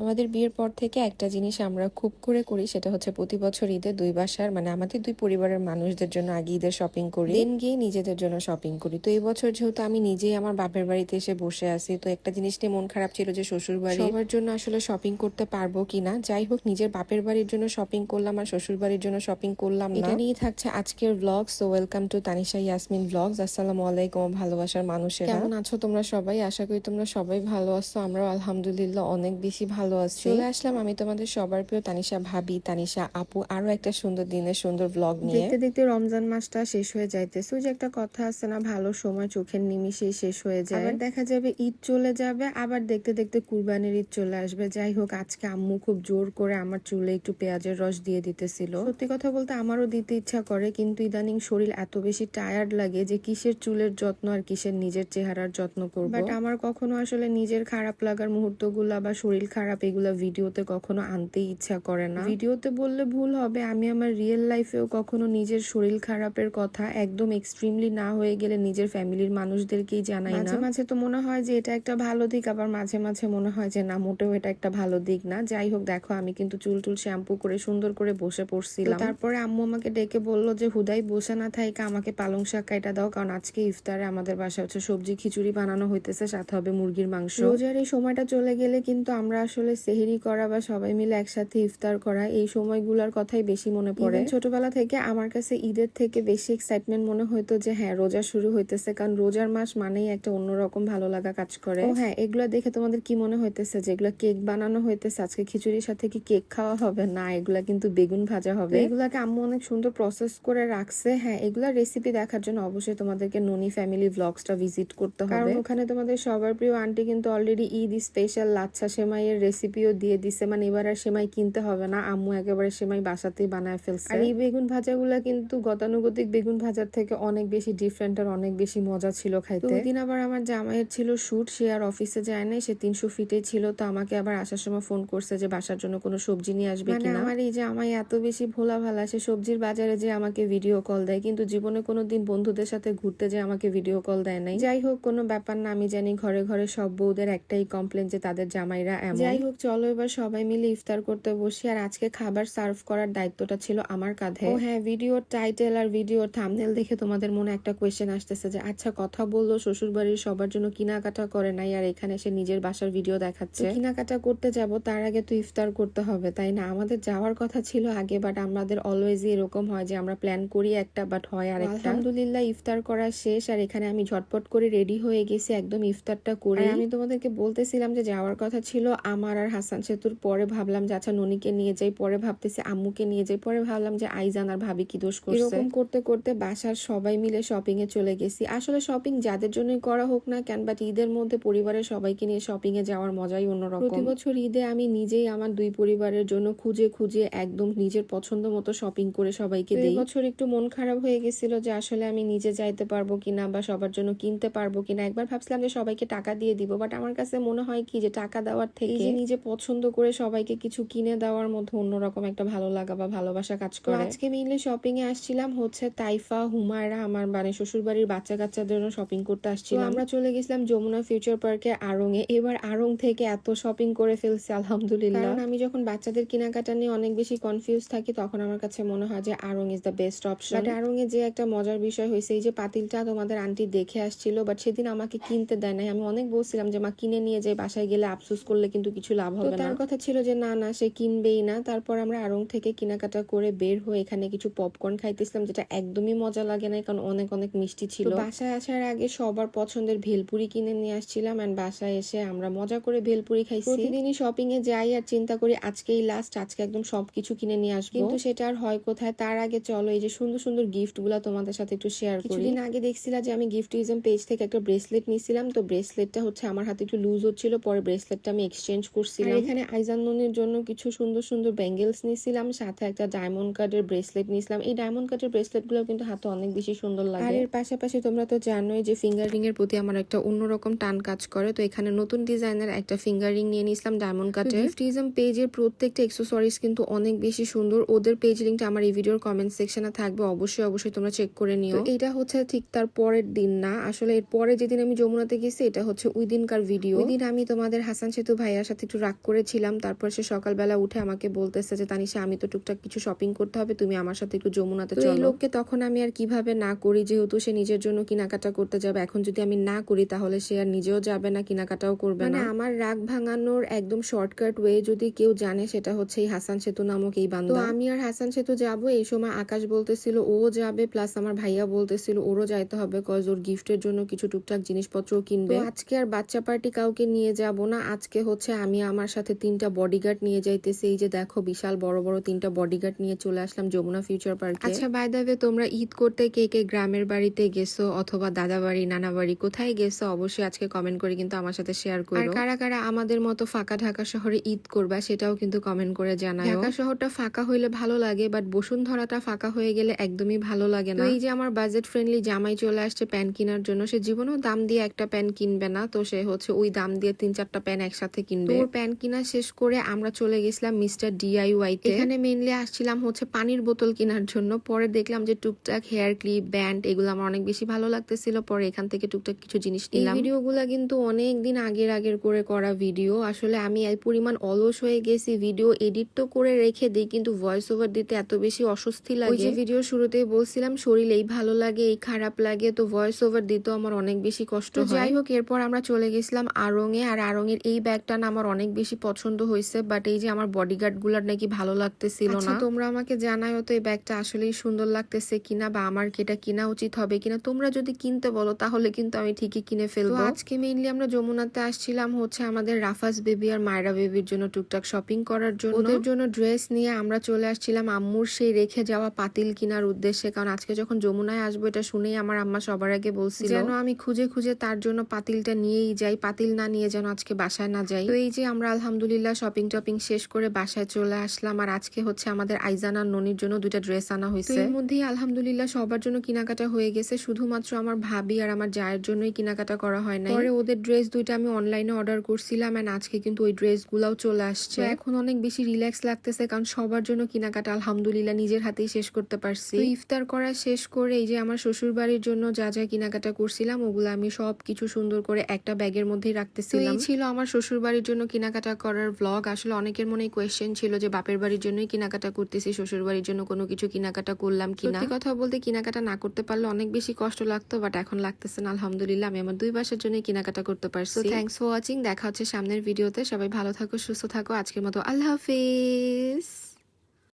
আমাদের বিয়ের পর থেকে একটা জিনিস আমরা খুব করে করি সেটা হচ্ছে প্রতি বছর ঈদে দুই বাসার মানে আমাদের দুই পরিবারের মানুষদের জন্য আগে ঈদের শপিং করি। দেন গিয়ে নিজেদের জন্য শপিং করি। তো এই বছর যেহেতু আমি নিজেই আমার বাপের বাড়িতে এসে বসে আছি তো একটা জিনিস নিয়ে মন খারাপ ছিল যে শ্বশুর বাড়ি সবার জন্য আসলে শপিং করতে পারব কিনা যাই হোক নিজের বাপের বাড়ির জন্য শপিং করলাম আর শ্বশুর বাড়ির জন্য শপিং করলাম এটা নিয়ে থাকছে আজকের blog so welcome to Tanisha Yasmin blogs আসসালামু আলাইকুম ভালোবাসার মানুষের। কেমন আছো তোমরা সবাই? আশা করি তোমরা সবাই ভালো আছো আমরাও আলহামদুলিল্লাহ অনেক বেশি ভালো আছি। চলে আসলাম। আমি তোমাদের সবার প্রিয় তানিশা ভাবি। তানিশা আপু আরও একটা সুন্দর দিনের সুন্দর ব্লগ নিয়ে। দেখতে দেখতে রমজান মাসটা শেষ হয়ে যাইতেছে। যে একটা কথা আছে না ভালো সময় চোখের নিমিশেই শেষ হয়ে যায়। আবার দেখা যাবে ঈদ চলে যাবে আবার দেখতে দেখতে কুরবানির ঈদ চলে আসবে। যাই হোক আজকে আম্মু খুব জোর করে আমার চুলে একটু পেঁয়াজের রস দিয়ে দিতেছিল। সত্যি কথা বলতে আমারও দিতে ইচ্ছা করে কিন্তু ইদানিং শরীর এত বেশি টায়ার্ড লাগে যে কিসের চুলের যত্ন আর কিসের নিজের চেহারার যত্ন করব। বাট আমার কখনো আসলে নিজের খারাপ লাগার মুহূর্তগুলা বা শরীর খারাপ এগুলা ভিডিওতে কখনো আনতেই ইচ্ছা করে না। ভিডিওতে বললে ভুল হবে আমি আমার রিয়েল লাইফেও কখনো নিজের শরীর খারাপের কথা একদম এক্সট্রিমলি না হয়ে গেলে নিজের ফ্যামিলির মানুষদেরকেই জানাই মাঝে মাঝে তো মনে হয় যে এটা একটা ভালো দিক আবার মাঝে মাঝে মনে হয় যে না মোটেও এটা একটা ভালো দিক না। যাই হোক দেখো আমি কিন্তু চুল টুল শ্যাম্পু করে সুন্দর করে বসে পড়ছিলাম। তারপরে আম্মু আমাকে ডেকে বলল যে হুদাই বসে না থাইকা আমাকে পালং শাক কাইটা দাও কারণ আজকে ইফতারে আমাদের বাসায় হচ্ছে সবজি খিচুড়ি বানানো হইতেছে সাথে হবে মুরগির মাংস। রোজার এই সময়টা চলে গেলে কিন্তু আমরা আসলে সেহেরি করা বা সবাই মিলে একসাথে ইফতার করা এই সময়গুলোর কথাই বেশি মনে পড়ে। ছোটবেলা থেকে আমার কাছে ঈদের থেকে বেশি এক্সাইটমেন্ট মনে হতো যে হ্যাঁ রোজা শুরু হইতেছে। কারণ রোজার মাস মানেই একটা অন্যরকম ভালো লাগা কাজ করে। হ্যাঁ এগুলো দেখে তোমাদের কি মনে হইতেছে যেগুলো কেক বানানো হইতেছে? আজকে খিচুড়ির সাথে কি কেক খাওয়া হবে? না এগুলা কিন্তু বেগুন ভাজা হবে। এগুলাকে আম্মু অনেক সুন্দর প্রসেস করে রাখছে। হ্যাঁ এগুলা রেসিপি দেখার জন্য অবশ্যই তোমাদেরকে ননি ফ্যামিলি ব্লগসটা ভিজিট করতে হবে। ওখানে তোমাদের সবার প্রিয় আন্টি কিন্তু অলরেডি ঈদ স্পেশাল লাচ্ছা সেমাইয়ের রেসিপিও দিয়ে দিছে। মানে এবার আর সেমাই কিনতে হবে না। আম্মু একেবারে সেমাই বাসাতেই বানায় ফেলছে। আর এই বেগুন ভাজাগুলা কিন্তু গতানুগতিক বেগুন ভাজার থেকে অনেক বেশি ডিফারেন্ট আর অনেক বেশি মজা ছিল খাইতে। দিন আবার আমার জামাইয়ের ছিল শুট। সে আর অফিসে যায় নাই। সে তিনশো ফিটে ছিল। তো আমাকে আবার আসার সময় ফোন করছে যে বাসার জন্য কোনো সবজি নিয়ে আসবে মানে আমার এই যে আমায় এত বেশি ভোলা ভালা সে সবজির বাজারে যে আমাকে ভিডিও কল দেয়। কিন্তু জীবনে কোনো দিন বন্ধুদের সাথে ঘুরতে যে আমাকে ভিডিও কল দেয় নাই। যাই হোক কোনো ব্যাপার না। আমি জানি ঘরে ঘরে সব বউদের একটাই কমপ্লেন যে তাদের জামাইরা এমন। যাই হোক চলো এবার সবাই মিলে ইফতার করতে বসি। আর আজকে খাবার সার্ভ করার দায়িত্বটা ছিল আমার কাঁধে। ও হ্যাঁ ভিডিওর টাইটেল আর ভিডিওর থামনেল দেখে তোমাদের মনে একটা কোয়েশ্চেন আসতেছে যে আচ্ছা কথা বলল শ্বশুর বাড়ির সবার জন্য কেনাকাটা করে নাই আর এখানে এসে নিজের বাসার ভিডিও দেখাচ্ছে? কেনাকাটা করতে যাব তার আগে তো ইফতার করতে হবে তাই না? আমাদের যাওয়ার কথা ছিল আগে বাট আমাদের অলওয়েজই এরকম হয় যে আমরা প্ল্যান করি একটা বাট হয় আর আলহামদুলিল্লাহ ইফতার করা শেষ আর এখানে আমি ঝটপট করে রেডি হয়ে গেছি একদম ইফতারটা করে আমি তোমাদেরকে বলতেছিলাম যে যাওয়ার কথা ছিল আমার আর হাসান সেতুর পরে ভাবলাম যে আচ্ছা ননিকে নিয়ে যাই। পরে ভাবতেছি আম্মুকে নিয়ে যাই। পরে ভাবলাম যে আইজান আর ভাবি কি দোষ করছে? এরকম করতে করতে বাসার সবাই মিলে শপিং এ চলে গেছি। আসলে শপিং যাদের জন্যই করা হোক না কেন বাট ঈদের মধ্যে পরিবারের সবাইকে নিয়ে শপিং এ যাওয়ার মজাই অন্যরকম। প্রতি বছর ঈদে আমি নিজেই আমার দুই পরিবারের জন্য খুঁজে খুঁজে একদম নিজের পছন্দ মতো শপিং করে সবাইকে দিই। বছর একটু মন খারাপ হয়ে গেছিল যে আসলে আমি নিজে যাইতে পারব কিনা বা সবার জন্য কিনতে পারব কিনা। একবার ভাবছিলাম যে সবাইকে টাকা দিয়ে দিব বাট আমার কাছে মনে হয় কি যে টাকা দেওয়ার থেকে নিজে পছন্দ করে সবাইকে কিছু কিনে দেওয়ার মধ্যে অন্যরকম একটা ভালো লাগা বা ভালোবাসা কাজ করে। আজকে মেইনলি শপিং এ আসছিলাম হচ্ছে তাইফা হুমায়রা আমার মানে শ্বশুর বাড়ির বাচ্চা কাচ্চাদের জন্য শপিং করতে আসছিলাম। আমরা চলে গেছিলাম যমুনা ফিউচার পার্কে আড়ং এ এবার আড়ং থেকে এত শপিং করে ফেলছি আলহামদুলিল্লাহ। কারণ আমি যখন বাচ্চাদের কেনাকাটা নিয়ে অনেক বেশি কনফিউজ থাকি তখন আমার কাছে মনে হয় যে আড়ং is the best option but আড়ং এ যে একটা মজার বিষয় হয়েছে এই যে পাতিলটা তোমাদের আন্টি দেখে আসছিল বাট সেদিন আমাকে কিনতে দেয় নাই। আমি অনেক বলছিলাম যে মা কিনে নিয়ে যাই বাসায় গেলে আফসোস করলে কিন্তু কিছু লাভ হবে না। তার কথা ছিল যে না না সে কিনবেই না। তারপর আমরা আড়ং থেকে কেনাকাটা করে বের হয়ে এখানে কিছু পপকর্ন খাইতেছিলাম যেটা একদমই মজা লাগে না কারণ অনেক অনেক মিষ্টি ছিল। বাসায় আসার আগে সবার পছন্দের ভেলপুরি কিনে নিয়ে আসছিলাম এন্ড বাসায় এসে আমরা মজা করে ভেলপুরি খাইছি। প্রতিদিনই শপিং এ যাই আর চিন্তা করি আজকেই লাস্ট আজকে একদম সবকিছু কিনে নিয়ে আসব। কিন্তু সেটা আর হয় কোথায়? তার আগে চলো এই যে সুন্দর সুন্দর গিফটগুলা তোমাদের সাথে একটু শেয়ার করি। কিছুদিন আগে দেখছিলাম যে আমি গিফটিজম পেজ থেকে একটা ব্রেসলেট নিয়েছিলাম তো ব্রেসলেটটা হচ্ছে আমার হাতে একটু লুজ হচ্ছিল পরে ব্রেসলেটটা আমি এক্সচেঞ্জ করছিলাম। এখানে আইজান ননির জন্য কিছু সুন্দর সুন্দর ব্যাঙ্গেলস নিয়েছিলাম সাথে একটা ডায়মন্ড কার্ডের ব্রেসলেট নিয়েছিলাম। এই ডায়মন্ড কার্ডের ব্রেসলেটগুলো কিন্তু হাতে অনেক বেশি সুন্দর লাগে। আর এর পাশাপাশি তোমরা তো জানোই যে ফিঙ্গার রিং এর প্রতি আমার একটা অন্যরকম টান কাজ করে। তো এখানে নতুন ডিজাইনের একটা ফিঙ্গার রিং নিয়ে নিয়েছিলাম ডায়মন্ড কার্ডের। গিফটিজম পেজের প্রত্যেকটা এক্সেসরিজ কিন্তু অনেক বেশি সুন্দর। ওদের পেজ লিঙ্কটা আমার এই ভিডিওর কমেন্ট সেকশনে থাকবে। অবশ্যই অবশ্যই তোমরা চেক করে নিও। এটা হচ্ছে ঠিক তার পরের দিন না। আসলে এর পরে যেদিন আমি যমুনাতে গেছি এটা হচ্ছে ওই দিনকার ভিডিও ওই দিন আমি তোমাদের হাসান সেতু ভাইয়ার সাথে একটু রাগ করেছিলাম। তারপর সে সকালবেলা উঠে আমাকে বলতেছে যে তানিশা আমি তো টুকটাক কিছু শপিং করতে হবে তুমি আমার সাথে একটু যমুনাতে চলো এই লোককে তখন আমি আর কীভাবে না করি? যেহেতু সে নিজের জন্য কেনাকাটা করতে যাবে এখন যদি আমি না করি তাহলে সে আর নিজেও যাবে না কেনাকাটাও করবে না। আমার রাগ ভাঙানোর একদম শর্টকাট ওয়ে যদি কেউ জানে সেটা হচ্ছে এই হাসান সেতু নামক এই বান্ধব তো আমি আর হাসান সেতু যাব এই সময় আকাশ বলতেছিল ও যাবে প্লাস আমার ভাইয়া বলতেছিল ওরও যাইতে হবে কজ ওর গিফটের জন্য কিছু টুকটাক জিনিসপত্র কিনবে। আজকে আর বাচ্চা পার্টি কাউকে নিয়ে যাব না আজকে হচ্ছে আমি আমার সাথে তিনটা বডিগার্ড নিয়ে যাইতেছে। এই যে দেখো বিশাল বড় বড় তিনটা বডিগার্ড নিয়ে চলে আসলাম যমুনা ফিউচার পার্কে আচ্ছা বাই ওয়ে তোমরা ঈদ করতে কে কে গ্রামের বাড়িতে গেছো অথবা দাদা বাড়ি নানা বাড়ি কোথায় গেছো অবশ্যই আজকে কমেন্ট করে কিন্তু আমার সাথে শেয়ার করো। আর কারা কারা আমাদের মতো ফাঁকা ঢাকা শহরে ঈদ করবা সেটাও কিন্তু কমেন্ট করে জানাও ঢাকা শহরটা ফাঁকা হইলে ভালো লাগে বাট বসুন্ধরাটা ফাঁকা হয়ে গেলে একদমই ভালো লাগে না। এই যে আমার বাজেট ফ্রেন্ডলি জামাই চলে আসছে প্যান কেনার জন্য সে জীবনেও দাম দিয়ে একটা প্যান কিনবে না তো সে হচ্ছে ওই দাম দিয়ে তিন চারটা প্যান একসাথে কিনবে। ওর প্যান কিনা শেষ করে আমরা চলে গেছিলাম মিস্টার ডিআইওয়াই তে এখানে মেইনলি আসছিলাম হচ্ছে পানির বোতল কেনার জন্য। পরে দেখলাম যে টুকটাক হেয়ার ক্লিপ ব্যান্ড এগুলো আমার অনেক বেশি ভালো লাগতেছিল। পরে এখান থেকে টুকটাক কিছু জিনিস নিলাম। ভিডিওগুলো কিন্তু অনেক দিন আগের আগের করে করা ভিডিও। আসলে আমি এই পরিমাণ অলস হয়ে গেছি। ভিডিও এডিট তো করে রেখে দিই কিন্তু ভয়েস ওভার দিতে এত বেশি অস্বস্তি লাগে ওই যে ভিডিও শুরুতেই বলছিলাম শরীর এই ভালো লাগে এই খারাপ লাগে তো ভয়েস ওভার দিতেও আমার অনেক বেশি কষ্ট হয়। যাই হোক এরপর আমরা চলে গেছিলাম আরঙে। আর আরঙের এই ব্যাগটা না আমার অনেক বেশি পছন্দ হয়েছে বাট এই যে আমার বডিগার্ডগুলার নাকি ভালো লাগতেছিল না। তোমরা আমাকে জানাও তো এই ব্যাগটা আসলেই সুন্দর লাগতেছে কিনা বা আমার এটা কিনা উচিত হবে কিনা। তোমরা যদি কিনতে বলো তাহলে কিন্তু আমি ঠিকই কিনে ফেলব। আজকে মেইনলি আমরা যমুনাতে আসছিলাম হচ্ছে আমাদের রাফাজ বেবি আর মায়রা বেবির জন্য টুকটাক শপিং করার জন্য। ওদের জন্য ড্রেস নিয়ে আমরা চলে আসছিলাম আম্মুর সেই রেখে যাওয়া পাতিল কেনার উদ্দেশ্যে কারণ আজকে যখন যমুনায় আসব এটা শুনেই আমার আম্মা সবার আগে বলছিল যেন আমি খুঁজে খুঁজে তার জন্য পাতিলটা নিয়েই যাই পাতিল না নিয়ে যেন আজকে বাসায় না যাই। তো এই যে আমরা আলহামদুলিল্লাহ শপিং টপিং শেষ করে বাসায় চলে আসলাম। আর আজকে হচ্ছে আমাদের আইজান আর ননির জন্য দুইটা ড্রেস আনা হয়েছে। এর মধ্যেই আলহামদুলিল্লাহ সবার জন্য কেনাকাটা হয়ে গেছে। শুধুমাত্র আমার ভাবি আর আমার জায়ের জন্যই কেনাকাটা করা হয় না পরে ওদের ড্রেস দুইটা আমি অনলাইনে অর্ডার করছিলাম এন্ড আজকে কিন্তু ওই ড্রেস গুলাও চলে আসছে। এখন অনেক বেশি রিল্যাক্স লাগতেছে কারণ সবার জন্য কেনাকাটা আলহামদুলিল্লাহ নিজের হাতেই শেষ করতে পারছি। ইফতার করা শেষ করে এই যে আমার শ্বশুর বাড়ির জন্য যা যা কেনাকাটা করছিলাম ওগুলো আমি সব কিছু সুন্দর করে একটা ব্যাগের মধ্যেই রাখতেছিলাম। ছিল আমার শ্বশুর বাড়ির জন্য কেনাকাটা করার ব্লগ আসলে অনেকের মনে কোয়েশ্চেন ছিল যে বাপের বাড়ির জন্যই কেনাকাটা করতেছি শ্বশুর বাড়ির জন্য কোনো কিছু কেনাকাটা করলাম কিনা। কথা বলতে কেনাকাটা না করতে পারলে অনেক বেশি কষ্ট লাগতো বাট এখন লাগতেছে না আলহামদুলিল্লাহ আমি আমার দুই বাসার জন্যই কেনাকাটা করতে পারছি। থ্যাংকস ফর ওয়াচিং দেখা হচ্ছে সামনের ভিডিওতে সবাই ভালো থাকো সুস্থ থাকো আজকের মতো আল্লাহ হাফিজ।